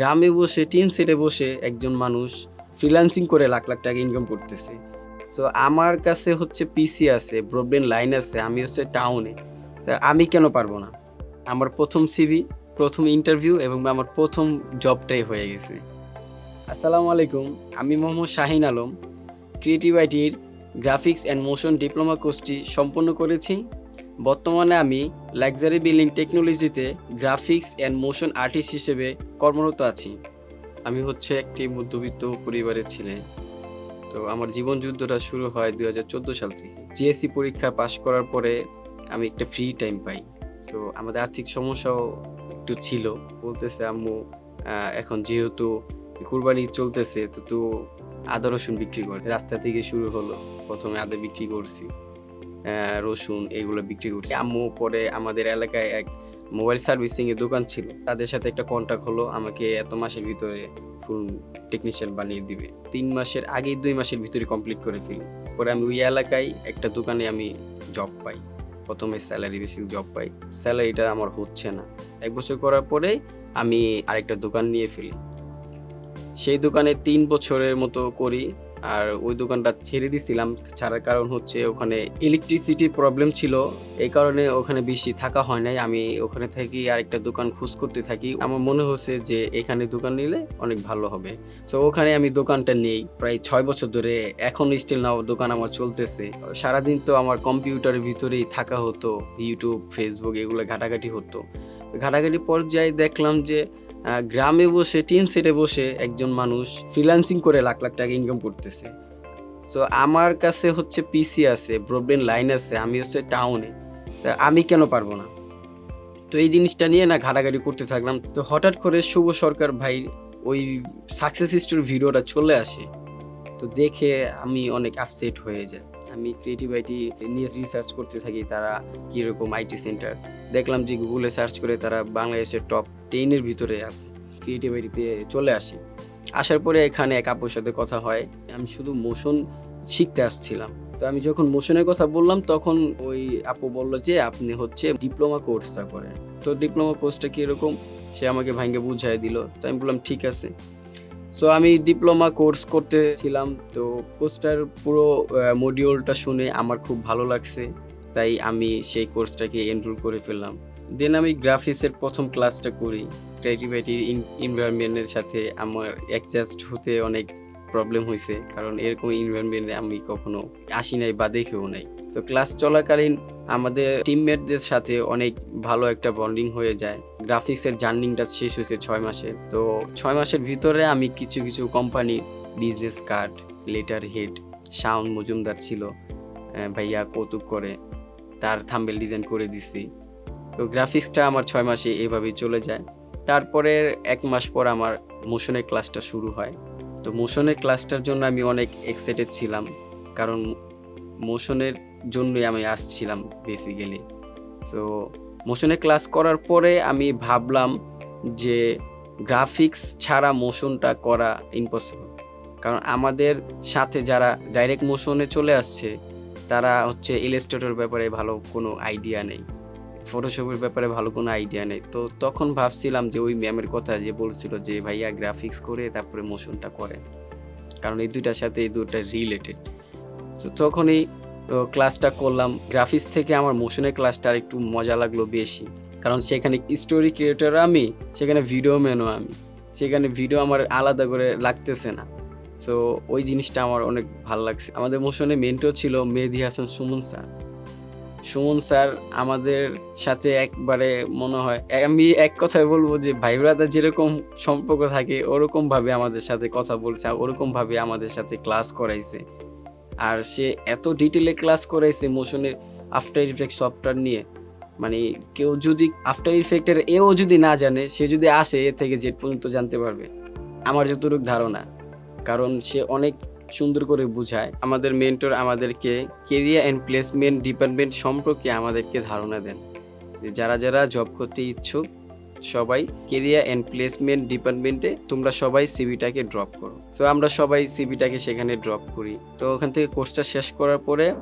গ্রামে বসে, টিন সেটে বসে একজন মানুষ ফ্রিল্যান্সিং করে লাখ লাখ টাকা ইনকাম করতেছে। তো আমার কাছে হচ্ছে পিসি আছে ব্রডব্যান্ড লাইন আছে, আমি হচ্ছে টাউনে তা আমি কেন পারব না? আমার প্রথম সিভি প্রথম ইন্টারভিউ এবং আমার প্রথম জবটাই হয়ে গেছে। আসসালামু আলাইকুম, আমি মোহাম্মদ শাহিন আলম। ক্রিয়েটিভ আইটির গ্রাফিক্স অ্যান্ড মোশন ডিপ্লোমা কোর্সটি সম্পন্ন করেছি। বর্তমানে আমি লাক্সারি বিল্ডিং টেকনোলজিতে গ্রাফিক্স অ্যান্ড মোশন আর্টিস্ট হিসেবে কর্মরত আছি। আমি হচ্ছে একটি মধ্যবিত্ত পরিবারের ছেলে। তো আমার জীবন যুদ্ধটা শুরু হয় দুই সাল থেকে। জিএসসি পরীক্ষা পাশ করার পরে আমি একটা ফ্রি টাইম পাই। তো আমাদের আর্থিক সমস্যাও একটু ছিল। বলতেছে, আম্মু এখন যেহেতু কুরবানি চলতেছে, তো তো আদা রসুন বিক্রি করে। রাস্তা থেকে শুরু হলো। প্রথমে আদা বিক্রি করছি। রসুন এগুলো বিক্রি করছি। আম্মু পরে আমাদের এলাকায় এক মোবাইল সার্ভিসিং এর দোকান ছিল। তাদের সাথে একটা কন্ট্যাক্ট হলো, আমাকে এত মাসের ভিতরে ফুল টেকনিশিয়ান বানিয়ে দিবে। তিন মাসের আগেই দুই মাসের ভিতরে কমপ্লিট করে ফেলি। পরে আমি ওই এলাকায় একটা দোকানে আমি জব পাই। প্রথমে স্যালারি বেশি জব পাই। স্যালারিটা আমার হচ্ছে না। এক বছর করার পরে আমি আরেকটা দোকান নিয়ে ফেলি। সেই দোকানে তিন বছরের মতো করি। আর ওই দোকানটা ছেড়ে দিছিলাম। ছাড়ার কারণ হচ্ছে ওখানে ইলেকট্রিসিটির প্রবলেম ছিল। এই কারণে ওখানে বেশি থাকা হয় নাই। আমি ওখানে থেকে, আরেকটা দোকান খোঁজ করতে থাকি। আমার মনে হচ্ছে যে এখানে দোকান নিলে অনেক ভালো হবে। তো ওখানে আমি দোকানটা নেই। প্রায় ছয় বছর ধরে এখন স্টিল নাও দোকান আমার চলতেছে। সারাদিন তো আমার কম্পিউটারের ভিতরেই থাকা হতো। ইউটিউব ফেসবুক এগুলো ঘাটাঘাটি হতো। ঘাটাঘাটি পর্যায়ে দেখলাম যে গ্রামে বসে, টিন সেটে বসে একজন মানুষ ফ্রিল্যান্সিং করে লাখ লাখ টাকা ইনকাম করতেছে। তো আমার কাছে হচ্ছে পিসি আছে ব্রডব্যান্ড লাইন আছে, আমি হচ্ছে টাউনে আমি কেন পারব না? তো এই জিনিসটা নিয়ে না ঘাটাঘাটি করতে থাকলাম। তো হঠাৎ করে শুভ সরকার ভাই ওই সাকসেস স্টোর ভিডিওটা চলে আসে। তো দেখে আমি অনেক আপসেট হয়ে যাই। আমি ক্রিয়েটিভ আইটি নিয়ে রিসার্চ করতে থাকি তারা কীরকম আইটি সেন্টার দেখলাম যে গুগলে সার্চ করে তারা বাংলাদেশের টপ টেনের ভিতরে আছে। ক্রিয়েটিভ আইটিতে চলে আসি। আসার পরে এখানে এক আপুর সাথে কথা হয়। আমি শুধু মোশন শিখতে আসছিলাম। তো আমি যখন মোশনের কথা বললাম, তখন ওই আপু বলল যে, আপনি হচ্ছে ডিপ্লোমা কোর্সটা করেন। তো ডিপ্লোমা কোর্সটা কীরকম? সে আমাকে ভাঙ্গে বুঝাই দিল। তো আমি বললাম, ঠিক আছে। সো আমি ডিপ্লোমা কোর্স করতেছিলাম তো কোর্সটার পুরো মডিউলটা শুনে আমার খুব ভালো লাগছে, তাই আমি সেই কোর্সটাকে এনরোল করে ফেললাম। দেন আমি গ্রাফিক্সের প্রথম ক্লাসটা করি ক্রিয়েটিভিটির এনভায়রনমেন্টের সাথে আমার অ্যাডজাস্ট হতে অনেক প্রবলেম হয়েছে, কারণ এরকম এনভায়রনমেন্টে আমি কখনো আসি নাই বা দেখেও নাই। তো ক্লাস চলাকালীন আমাদের টিমমেটদের সাথে অনেক ভালো একটা বন্ডিং হয়ে যায়। গ্রাফিক্সের জার্নিংটা শেষ হয়েছে ছয় মাসে। তো ছয় মাসের ভিতরে আমি কিছু কিছু company business card letter head Shaon Majumdar ছিল ভাইয়া কৌতুক করে, তার থাম্বেল ডিজাইন করে দিছি। তো গ্রাফিক্সটা আমার ছয় মাসে এভাবেই চলে যায়। তারপরে এক মাস পর আমার মোশনের ক্লাসটা শুরু হয়। তো মোশনের ক্লাসটার জন্য আমি অনেক এক্সাইটেড ছিলাম। কারণ মোশনের জন্যই আমি আসছিলাম বেসিক্যালি তো মোশনে ক্লাস করার পরে আমি ভাবলাম যে গ্রাফিক্স ছাড়া মোশনটা করা ইম্পসিবল কারণ আমাদের সাথে যারা ডাইরেক্ট মোশনে চলে আসছে, তারা হচ্ছে ইলাস্ট্রেটর ব্যাপারে ভালো কোনো আইডিয়া নেই ফটোশপের ব্যাপারে ভালো কোনো আইডিয়া নেই। তো তখন ভাবছিলাম যে ওই ম্যামের কথা যে বলছিল যে, ভাইয়া গ্রাফিক্স করে তারপরে মোশনটা করে কারণ এই দুইটার সাথে এই দুইটা রিলেটেড তো তখনই ক্লাসটা করলাম। গ্রাফিক্স থেকে আমার মোশনের ক্লাসটা আর একটু মজা লাগল বেশি। কারণ সেখানে স্টোরি ক্রিয়েটর আমি, সেখানে ভিডিও ম্যানও আমি। সেখানে ভিডিও আমার আলাদা করে লাগতেছে না। তো ওই জিনিসটা আমার অনেক ভালো লাগছে। আমাদের মোশনে মেন্টও ছিল মেহেদি হাসান, সুমন স্যার। সুমন স্যার আমাদের সাথে একবারে মনে হয়, আমি এক কথায় বলব যে ভাই ব্রাদার যেরকম সম্পর্ক থাকে ওরকম ভাবে আমাদের সাথে কথা বলছে আর ওরকম ভাবে আমাদের সাথে ক্লাস করাইছে। আর সে এত ডিটেলে ক্লাস করাইছে মোশনের আফটার ইফেক্ট সফটওয়্যার নিয়ে। মানে কেউ যদি আফটার ইফেক্টের এও যদি না জানে, সে যদি আসে এ থেকে জেড পর্যন্ত জানতে পারবে। আমার যতটুকু ধারণা। কারণ সে অনেক সুন্দর করে বুঝায়। আমাদের মেন্টর আমাদেরকে কেরিয়ার অ্যান্ড প্লেসমেন্ট ডিপার্টমেন্ট সম্পর্কে আমাদেরকে ধারণা দেন। যারা যারা জব করতে ইচ্ছুক সবাই কেরিয়ার অ্যান্ড প্লেসমেন্ট ডিপার্টমেন্টে তোমরা সবাই সিভিটাকে ড্রপ করো। তো আমরা সবাই সিভিটাকে সেখানে ড্রপ করি। তো, ওখান থেকে কোর্সটা শেষ করার পরে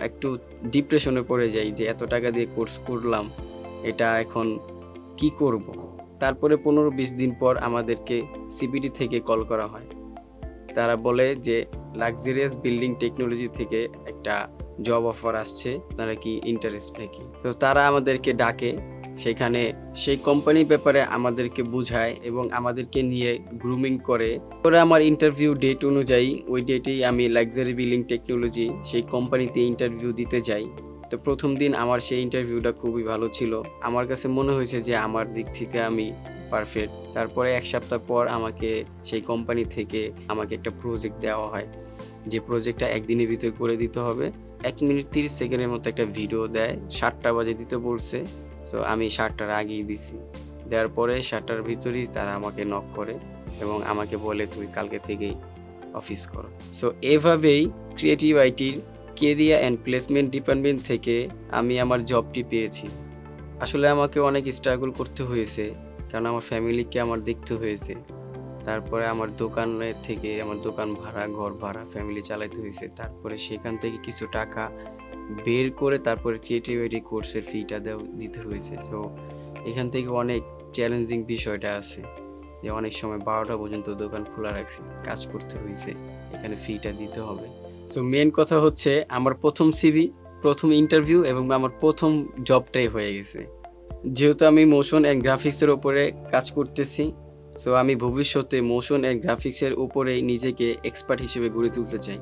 একটু ডিপ্রেশনে পড়ে যাই যে, এত টাকা দিয়ে কোর্স করলাম, এটা এখন কি করব? তারপরে পনেরো বিশ দিন পর আমাদেরকে সিবিডি থেকে কল করা হয়। তারা বলে যে লাক্সারিয়াস বিল্ডিং টেকনোলজি থেকে একটা জব অফার আসছে, তারা কি ইন্টারেস্ট নাকি? তো, তারা আমাদেরকে ডাকে সেখানে সেই কোম্পানির ব্যাপারে আমাদেরকে বোঝায় এবং আমাদেরকে নিয়ে গ্রুমিং করে। পরে আমার ইন্টারভিউ ডেট অনুযায়ী, ওই ডেটেই আমি লাক্সারি বিল্ডিং টেকনোলজি সেই কোম্পানিতে ইন্টারভিউ দিতে যাই। তো প্রথম দিন আমার সেই ইন্টারভিউটা খুবই ভালো ছিল। আমার কাছে মনে হয়েছে যে আমার দিক থেকে আমি পারফেক্ট তারপরে এক সপ্তাহ পর আমাকে সেই কোম্পানি থেকে আমাকে একটা প্রজেক্ট দেওয়া হয়। যে প্রজেক্টটা একদিনের ভিতরে করে দিতে হবে। এক মিনিট তিরিশ সেকেন্ডের মতো একটা ভিডিও দেয়। সাতটা বাজে দিতে বলছে। তো আমি শার্টটার আগেই দিছি। দেওয়ার পরে সাতটার ভিতরেই তারা আমাকে নক করে এবং আমাকে বলে তুই কালকে থেকেই অফিস করো। সো এভাবেই ক্রিয়েটিভ আইটির কেরিয়ার অ্যান্ড প্লেসমেন্ট ডিপার্টমেন্ট থেকে আমি আমার জবটি পেয়েছি। আসলে আমাকে অনেক স্ট্রাগল করতে হয়েছে, কারণ আমার ফ্যামিলিকে আমার দেখতে হয়েছে। তারপরে আমার দোকানের থেকে, আমার দোকান ভাড়া, ঘর ভাড়া ফ্যামিলি চালাইতে হয়েছে। তারপরে সেখান থেকে কিছু টাকা বের করে তারপরে ক্রিয়েটিভিটি কোর্সের ফিটা দেওয়া দিতে হয়েছে। সো এখান থেকে অনেক চ্যালেঞ্জিং বিষয়টা আছে। যে অনেক সময় বারোটা পর্যন্ত দোকান খোলা রাখছি, কাজ করতে হয়েছে, এখানে ফিটা দিতে হবে। সো মেন কথা হচ্ছে আমার প্রথম সিভি প্রথম ইন্টারভিউ এবং আমার প্রথম জবটাই হয়ে গেছে। যেহেতু আমি মোশন অ্যান্ড গ্রাফিক্সের উপরে কাজ করতেছি সো আমি ভবিষ্যতে মোশন অ্যান্ড গ্রাফিক্সের উপরেই নিজেকে এক্সপার্ট হিসেবে গড়ে তুলতে চাই।